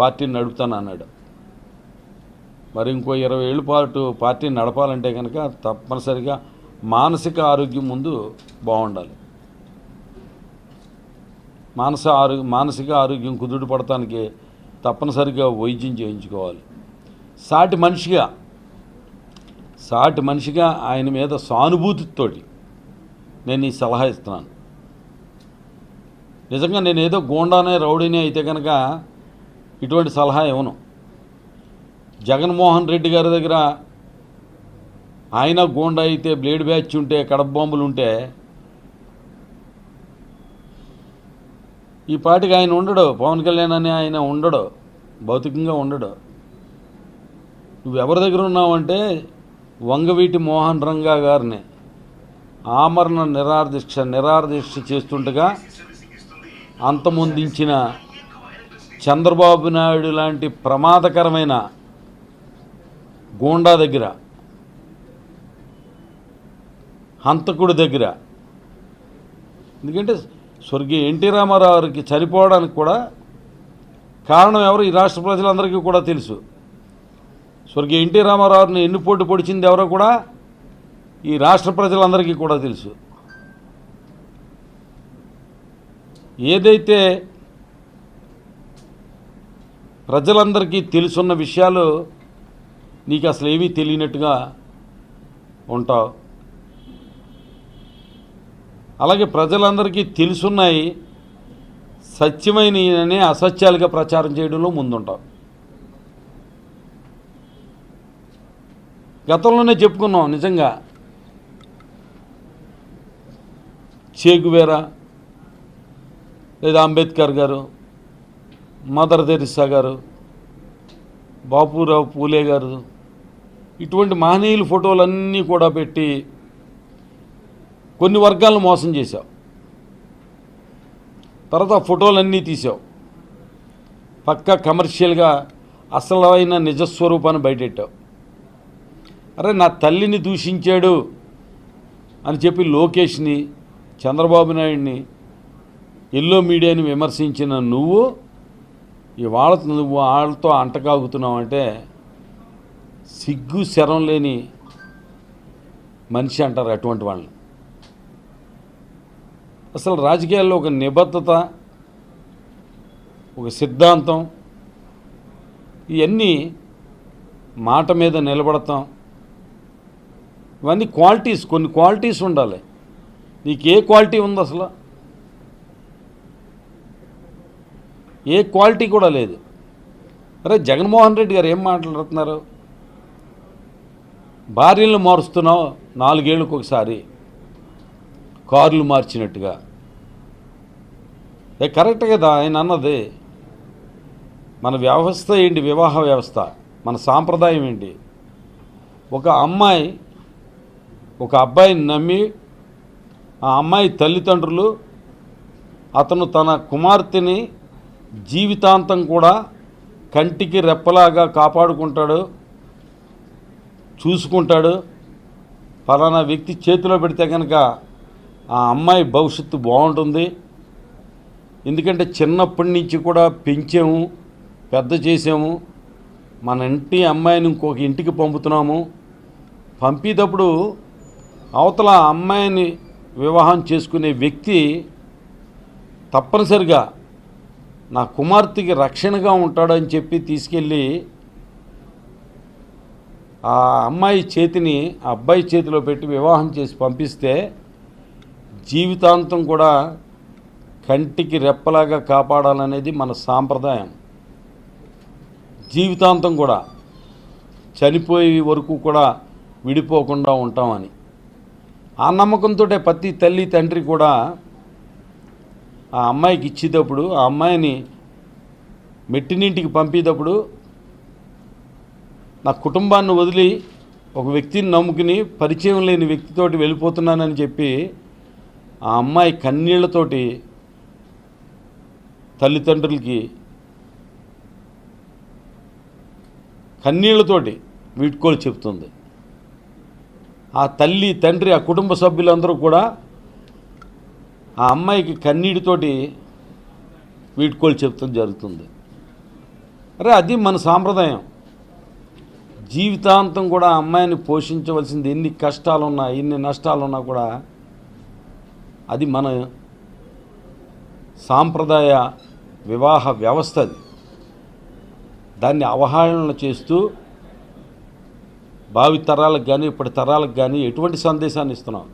పార్టీని నడుపుతాను అన్నాడు. మరి ఇంకో ఇరవై ఏళ్ళ పాటు పార్టీని నడపాలంటే కనుక తప్పనిసరిగా మానసిక ఆరోగ్యం ముందు బాగుండాలి. మానస ఆరోగ్య మానసిక ఆరోగ్యం కుదుడు పడటానికి తప్పనిసరిగా వైద్యం చేయించుకోవాలి. సాటి మనిషిగా సాటి మనిషిగా ఆయన మీద సానుభూతితోటి నేను ఈ సలహా ఇస్తున్నాను. నిజంగా నేను ఏదో గోండానే రౌడీనే అయితే కనుక ఇటువంటి సలహా ఇవ్వను. జగన్మోహన్ రెడ్డి గారి దగ్గర ఆయన గోండా అయితే బ్లేడ్ బ్యాచ్ ఉంటే కడప బాంబులు ఉంటే ఈ పాటికి ఆయన ఉండడు. పవన్ కళ్యాణ్ అని ఆయన ఉండడు. భౌతికంగా ఉండడు. నువ్వు ఎవరి దగ్గర ఉన్నావంటే వంగవీటి మోహన్ రంగా గారిని ఆమరణ నిరాదీక్ష నిరాదీక్ష చేస్తుండగా అంతమొందించిన చంద్రబాబు నాయుడు లాంటి ప్రమాదకరమైన గోండా దగ్గర హంతకుడి దగ్గర ఎందుకంటే స్వర్గీయ ఎన్టీ రామారావుకి చనిపోవడానికి కూడా కారణం ఎవరు? ఈ రాష్ట్ర ప్రజలందరికీ కూడా తెలుసు. స్వర్గీయ ఎన్టీ రామారావుని ఎన్ని పోటు పొడిచింది ఎవరో కూడా ఈ రాష్ట్ర ప్రజలందరికీ కూడా తెలుసు. ఏదైతే ప్రజలందరికీ తెలుసున్న విషయాలు నీకు అసలు ఏమీ తెలియనట్టుగా ఉంటావు. అలాగే ప్రజలందరికీ తెలుసున్నాయి సత్యమైననే అసత్యాలుగా ప్రచారం చేయడంలో ముందుంటావు. గతంలోనే చెప్పుకున్నాం నిజంగా. చేగువేరా లేదా అంబేద్కర్ గారు మదర్ తెరిసా గారు బాపురావు పూలే గారు ఇటువంటి మహనీయుల ఫోటోలన్నీ కూడా పెట్టి కొన్ని వర్గాలను మోసం చేశావు. తర్వాత ఆ ఫోటోలన్నీ తీసావు పక్కా కమర్షియల్గా అసలైన నిజస్వరూపాన్ని బయటెట్టావు. అరే నా తల్లిని దూషించాడు అని చెప్పి లోకేష్ని చంద్రబాబు నాయుడిని ఎల్లో మీడియాని విమర్శించిన నువ్వు ఇవాళ నువ్వు వాళ్ళతో అంటకాగుతున్నావు అంటే సిగ్గు శరం లేని మనిషి అంటారు అటువంటి వాళ్ళని. అసలు రాజకీయాల్లో ఒక నిబద్ధత ఒక సిద్ధాంతం ఇవన్నీ మాట మీద నిలబడతాం. ఇవన్నీ క్వాలిటీస్ కొన్ని క్వాలిటీస్ ఉండాలి. నీకు ఏ క్వాలిటీ ఉంది అసలు ఏ క్వాలిటీ కూడా లేదు. అరే జగన్మోహన్ రెడ్డి గారు ఏం మాట్లాడుతున్నారు భార్యలను మారుస్తున్నావు నాలుగేళ్ళకు ఒకసారి. కార్లు మార్చినట్టుగా. ఏ కరెక్ట్ కదా ఆయన అన్నది. మన వ్యవస్థ ఏంటి? వివాహ వ్యవస్థ. మన సాంప్రదాయం ఏంటి? ఒక అమ్మాయి ఒక అబ్బాయిని నమ్మి ఆ అమ్మాయి తల్లిదండ్రులు అతను తన కుమార్తెని జీవితాంతం కూడా కంటికి రెప్పలాగా కాపాడుకుంటాడు చూసుకుంటాడు. ఫలానా వ్యక్తి చేతిలో పెడితే కనుక ఆ అమ్మాయి భవిష్యత్తు బాగుంటుంది. ఎందుకంటే చిన్నప్పటి నుంచి కూడా పెంచాము పెద్ద చేసాము మన ఇంటి అమ్మాయిని ఇంకొక ఇంటికి పంపుతున్నాము. పంపేటప్పుడు అవతల అమ్మాయిని వివాహం చేసుకునే వ్యక్తి తప్పనిసరిగా నా కుమార్తెకి రక్షణగా ఉంటాడని చెప్పి తీసుకెళ్ళి ఆ అమ్మాయి చేతిని ఆ అబ్బాయి చేతిలో పెట్టి వివాహం చేసి పంపిస్తే జీవితాంతం కూడా కంటికి రెప్పలాగా కాపాడాలనేది మన సాంప్రదాయం. జీవితాంతం కూడా చనిపోయే వరకు కూడా విడిపోకుండా ఉంటామని. ఆ నమ్మకంతో ప్రతి తల్లి తండ్రి కూడా ఆ అమ్మాయికి ఇచ్చేటప్పుడు ఆ అమ్మాయిని మెట్టినింటికి పంపేటప్పుడు నా కుటుంబాన్ని వదిలి ఒక వ్యక్తిని నమ్ముకుని పరిచయం లేని వ్యక్తితోటి వెళ్ళిపోతున్నానని చెప్పి ఆ అమ్మాయి కన్నీళ్ళతోటి తల్లిదండ్రులకి కన్నీళ్ళతోటి వీడ్కోలు చెప్తుంది. ఆ తల్లి తండ్రి ఆ కుటుంబ సభ్యులందరూ కూడా ఆ అమ్మాయికి కన్నీటితోటి వీడ్కోలు చెప్తాం జరుగుతుంది. అరే అది మన సాంప్రదాయం. జీవితాంతం కూడా అమ్మాయిని పోషించవలసింది ఎన్ని కష్టాలున్నా ఎన్ని నష్టాలున్నా కూడా అది మన సాంప్రదాయ వివాహ వ్యవస్థ అది. దాన్ని అవహేళన చేస్తూ భావి తరాలకు కానీ ఇప్పటి తరాలకు కానీ ఎటువంటి సందేశాన్ని ఇస్తున్నాం?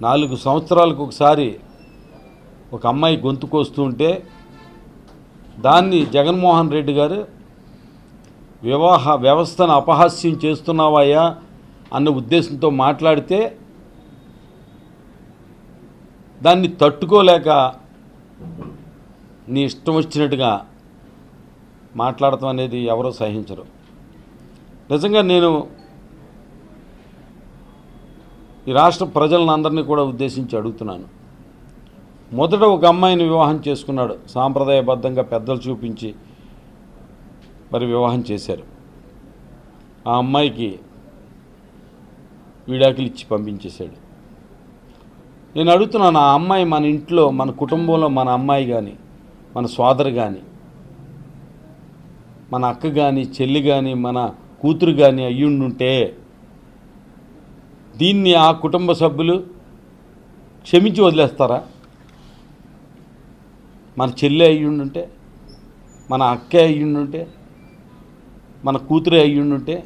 నాలుగు సంవత్సరాలకు ఒకసారి ఒక అమ్మాయి గొంతుకొస్తూ ఉంటే దాన్ని జగన్మోహన్ రెడ్డి గారు వివాహ వ్యవస్థను అపహాస్యం చేస్తున్నావయ్యా అన్న ఉద్దేశంతో మాట్లాడితే దాన్ని తట్టుకోలేక నీ ఇష్టం వచ్చినట్టుగా మాట్లాడటం అనేది ఎవరో సహించరు. నిజంగా నేను ఈ రాష్ట్ర ప్రజలను అందరినీ కూడా ఉద్దేశించి అడుగుతున్నాను. మొదట ఒక అమ్మాయిని వివాహం చేసుకున్నాడు. సాంప్రదాయబద్ధంగా పెద్దలు చూపించి మరి వివాహం చేశారు. ఆ అమ్మాయికి విడాకులు ఇచ్చి పంపించేశాడు. నేను అడుగుతున్నాను ఆ అమ్మాయి మన ఇంట్లో మన కుటుంబంలో మన అమ్మాయి కానీ మన సోదరు కానీ మన అక్క కానీ చెల్లి కానీ మన కూతురు కానీ అయ్యుండుంటే దీన్ని ఆ కుటుంబ సభ్యులు క్షమించి వదిలేస్తారా? మన చెల్లె అయ్యుండుంటే మన అక్కే అయ్యుండుంటే మన కూతురే అయ్యుండుంటే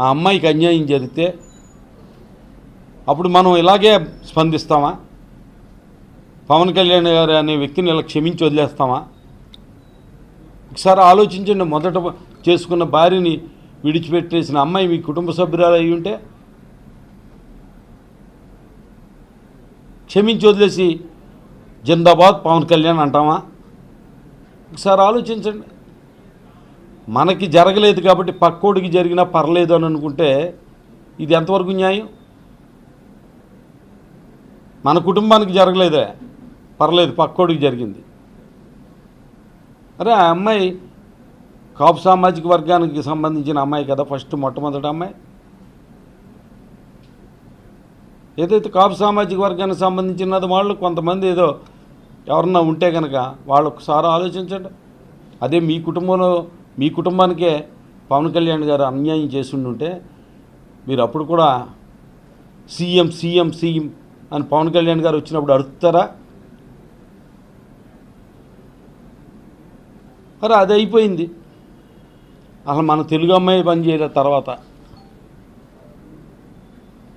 ఆ అమ్మాయికి అన్యాయం జరిగితే అప్పుడు మనం ఇలాగే స్పందిస్తామా? పవన్ కళ్యాణ్ గారు అనే వ్యక్తిని ఇలా క్షమించి వదిలేస్తామా? ఒకసారి ఆలోచించండి. మొదట చేసుకున్న భార్యని విడిచిపెట్టేసిన అమ్మాయి మీ కుటుంబ సభ్యురాలు అయి ఉంటే క్షమించి వదిలేసి జిందాబాద్ పవన్ కళ్యాణ్ అంటామా ఒకసారి ఆలోచించండి. మనకి జరగలేదు కాబట్టి పక్కోడికి జరిగినా పర్లేదు అని అనుకుంటే ఇది ఎంతవరకు న్యాయం? మన కుటుంబానికి జరగలేదే. పర్లేదు పక్కోడికి జరిగింది. అరే ఆ అమ్మాయి కాపు సామాజిక వర్గానికి సంబంధించిన అమ్మాయి కదా ఫస్ట్ మొట్టమొదటి అమ్మాయి. ఏదైతే కాపు సామాజిక వర్గానికి సంబంధించినది వాళ్ళు కొంతమంది ఏదో ఎవరన్నా ఉంటే కనుక వాళ్ళు ఒకసారి ఆలోచించండి. అదే మీ కుటుంబంలో మీ కుటుంబానికే పవన్ కళ్యాణ్ గారు అన్యాయం చేసి మీరు అప్పుడు కూడా సీఎం సీఎం సీఎం అని పవన్ కళ్యాణ్ గారు వచ్చినప్పుడు అడుగుతారా? మరి అది అయిపోయింది. అసలు మన తెలుగు అమ్మాయి పని చేయలేదు తర్వాత.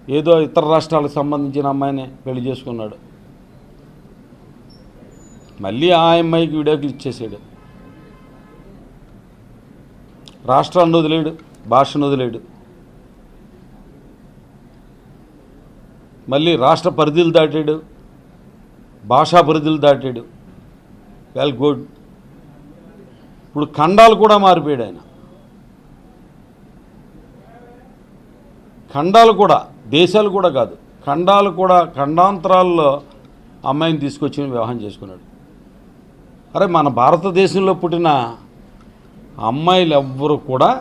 ఏదో ఇతర రాష్ట్రాలకు సంబంధించిన అమ్మాయిని పెళ్ళి చేసుకున్నాడు. మళ్ళీ ఆ అమ్మాయికి విడాకులు ఇచ్చేసాడు. రాష్ట్రాన్ని వదిలేడు భాషను వదిలేడు. మళ్ళీ రాష్ట్ర పరిధులు దాటాడు భాషా పరిధులు దాటాడు. Well good. ఇప్పుడు ఖండాలు కూడా మారిపోయాడు ఆయన. ఖండాలు కూడా దేశాలు కూడా కాదు. ఖండాలు కూడా ఖండాంతరాల్లో అమ్మాయిని తీసుకొచ్చి వివాహం చేసుకున్నాడు. అరే మన భారతదేశంలో పుట్టిన అమ్మాయిలు ఎవ్వరు కూడా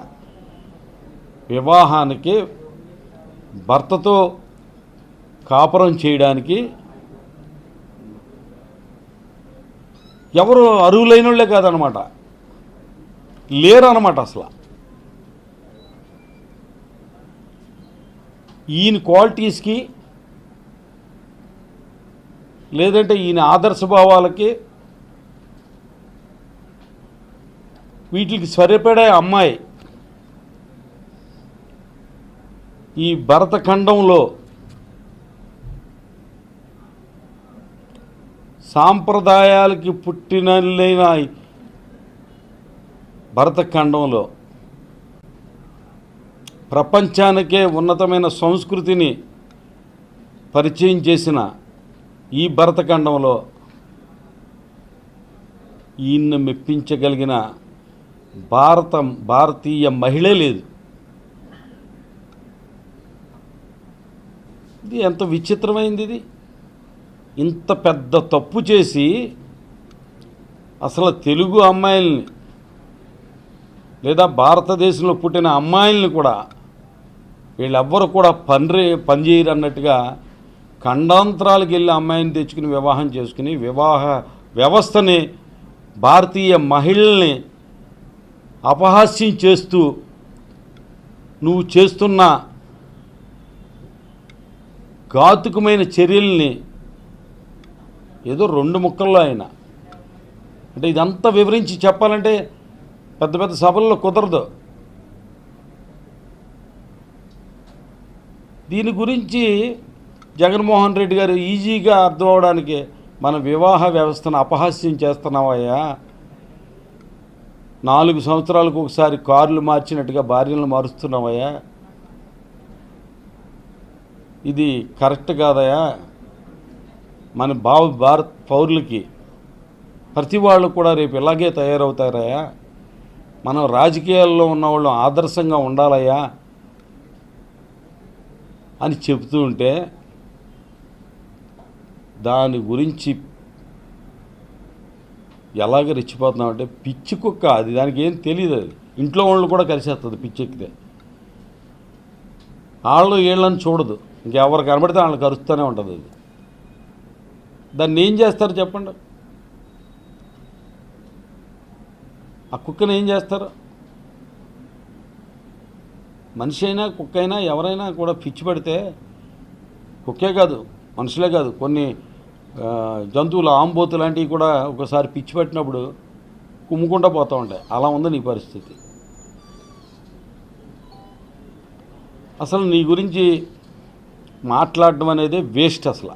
వివాహానికి భర్తతో కాపురం చేయడానికి ఎవరు అరువులైన వాళ్ళే కాదనమాట. లేరు అనమాట అసలు. ఈయన క్వాలిటీస్కి లేదంటే ఈయన ఆదర్శ భావాలకి వీటికి సరిపడే అమ్మాయి ఈ భరతఖండంలో సాంప్రదాయాలకి పుట్టినలైన భరతఖండంలో ప్రపంచానికే ఉన్నతమైన సంస్కృతిని పరిచయం చేసిన ఈ భరతఖండంలో ఈయన్ని మెప్పించగలిగిన భారత భారతీయ మహిళే లేదు. ఇది ఎంత విచిత్రమైంది ఇది? ఇంత పెద్ద తప్పు చేసి అసలు తెలుగు అమ్మాయిల్ని లేదా భారతదేశంలో పుట్టిన అమ్మాయిల్ని కూడా వీళ్ళెవ్వరు కూడా పని పనిచేయరు అన్నట్టుగా ఖండాంతరాలకు వెళ్ళి అమ్మాయిని తెచ్చుకుని వివాహం చేసుకుని వివాహ వ్యవస్థని భారతీయ మహిళల్ని అపహాస్యం చేస్తూ నువ్వు చేస్తున్న ఘాతుకమైన చర్యల్ని ఏదో రెండు ముక్కల్లో ఆయన అంటే ఇదంతా వివరించి చెప్పాలంటే పెద్ద పెద్ద సభల్లో కుదరదు. దీని గురించి జగన్మోహన్ రెడ్డి గారు ఈజీగా అర్థం అవడానికి మన వివాహ వ్యవస్థను అపహాస్యం చేస్తున్నావయ్యా. నాలుగు సంవత్సరాలకు ఒకసారి కార్లు మార్చినట్టుగా భార్యలను మారుస్తున్నావయ్యా. ఇది కరెక్ట్ కాదయా మన భావ భారత్ పౌరులకి ప్రతి వాళ్ళు కూడా రేపు ఇలాగే తయారవుతారయ్యా. మనం రాజకీయాల్లో ఉన్నవాళ్ళు ఆదర్శంగా ఉండాలయ్యా. అని చెబుతూ ఉంటే దాని గురించి ఎలాగ రెచ్చిపోతున్నామంటే పిచ్చి కుక్క అది దానికి ఏం తెలియదు అది. ఇంట్లో వాళ్ళు కూడా కలిసేస్తుంది పిచ్చెక్కితే వాళ్ళు వీళ్ళని చూడదు. ఇంకెవరు కనబడితే వాళ్ళని కరుస్తూనే ఉంటుంది అది. దాన్ని ఏం చేస్తారు చెప్పండి? ఆ కుక్కని ఏం చేస్తారు? మనిషి అయినా కుక్క అయినా ఎవరైనా కూడా పిచ్చి పడితే కుక్కే కాదు మనుషులే కాదు. కొన్ని జంతువులు ఆంబోతు లాంటివి కూడా ఒకసారి పిచ్చి పట్టినప్పుడు కుమ్ముకుంటా పోతూ ఉంటాయి. అలా ఉంది నీ పరిస్థితి. అసలు నీ గురించి మాట్లాడడం అనేది వేస్ట్ అసలు.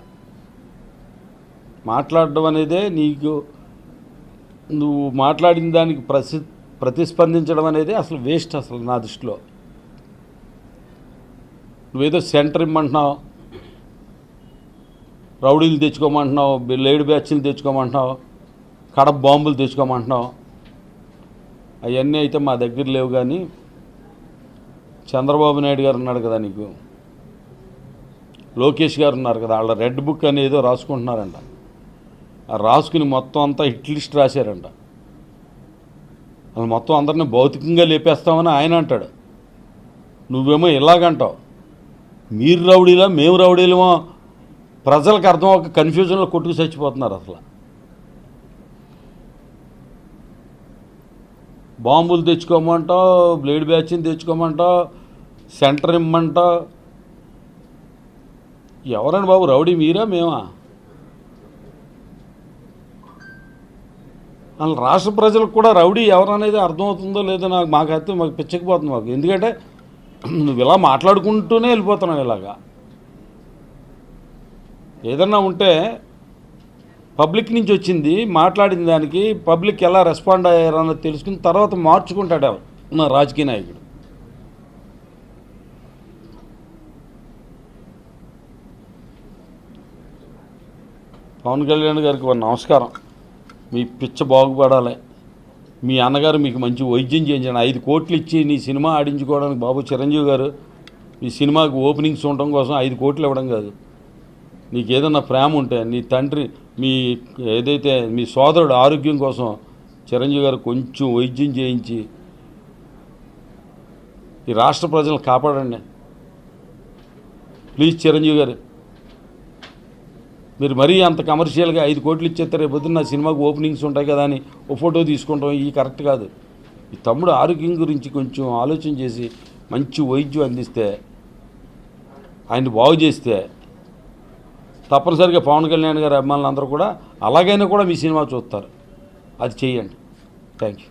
మాట్లాడడం అనేదే నీకు నువ్వు మాట్లాడిన దానికి ప్రసి ప్రతిస్పందించడం అనేది అసలు వేస్ట్ అసలు నా దృష్టిలో. నువ్వేదో సెంటర్ ఇమ్మంటున్నావు రౌడీలు తెచ్చుకోమంటున్నావు లేడ్ బ్యాచ్లు తెచ్చుకోమంటున్నావు కడప బాంబులు తెచ్చుకోమంటున్నావు. అవన్నీ అయితే మా దగ్గర లేవు కానీ చంద్రబాబు నాయుడు గారు ఉన్నాడు కదా నీకు. లోకేష్ గారు ఉన్నారు కదా వాళ్ళ రెడ్ బుక్ అనేదో ఏదో రాసుకుంటున్నారంట. ఆ రాసుకుని మొత్తం అంతా హిట్ లిస్ట్ రాశారంట. వాళ్ళు మొత్తం అందరిని భౌతికంగా లేపేస్తామని ఆయన అంటాడు. నువ్వేమో ఇలాగంటావు. మీరు రౌడీలా మేము రౌడీలమో ప్రజలకు అర్థం ఒక కన్ఫ్యూజన్లో కొట్టుకు చచ్చిపోతున్నారు అసలు. బాంబులు తెచ్చుకోమంటావు బ్లేడ్ బ్యాచ్ని తెచ్చుకోమంటావు సెంటర్ ఇమ్మంటావు. ఎవరండి బాబు రౌడీ మీరా మేమా? అసలు రాష్ట్ర ప్రజలకు కూడా రౌడీ ఎవరనేది అర్థమవుతుందో లేదో నాకు మాకు అయితే మాకు పిచ్చకపోతుంది మాకు. ఎందుకంటే నువ్వు ఇలా మాట్లాడుకుంటూనే వెళ్ళిపోతున్నావు ఇలాగా. ఏదన్నా ఉంటే పబ్లిక్ నుంచి వచ్చింది మాట్లాడిన దానికి పబ్లిక్ ఎలా రెస్పాండ్ అయ్యారన్నది తెలుసుకుని తర్వాత మార్చుకుంటాడు ఎవరు? నా రాజకీయ నాయకుడు. పవన్ కళ్యాణ్ గారికి నమస్కారం. మీ పిచ్చ బాగుపడాలి. మీ అన్నగారు మీకు మంచి వైద్యం చేయించండి. ఐదు కోట్లు ఇచ్చి నీ సినిమా ఆడించుకోవడానికి బాబు చిరంజీవి గారు మీ సినిమాకి ఓపెనింగ్స్ ఉండడం కోసం ఐదు కోట్లు ఇవ్వడం కాదు. నీకు ఏదన్నా ప్రేమ ఉంటే నీ తండ్రి మీ ఏదైతే మీ సోదరుడు ఆరోగ్యం కోసం చిరంజీవి గారు కొంచెం వైద్యం చేయించి ఈ రాష్ట్ర ప్రజలను కాపాడండి. ప్లీజ్ చిరంజీవి గారు మీరు మరీ అంత కమర్షియల్గా ఐదు కోట్లు ఇచ్చేస్తే రేపు పొద్దున్న నా సినిమాకు ఓపెనింగ్స్ ఉంటాయి కదా అని ఓ ఫోటో తీసుకుంటాం ఇది కరెక్ట్ కాదు. ఈ తమ్ముడు ఆరోగ్యం గురించి కొంచెం ఆలోచన చేసి మంచి వైద్యం అందిస్తే ఆయన్ని బాగు చేస్తే తప్పనిసరిగా పవన్ కళ్యాణ్ గారి అభిమానులు అందరూ కూడా అలాగైనా కూడా మీ సినిమా చూస్తారు. అది చేయండి. Thank you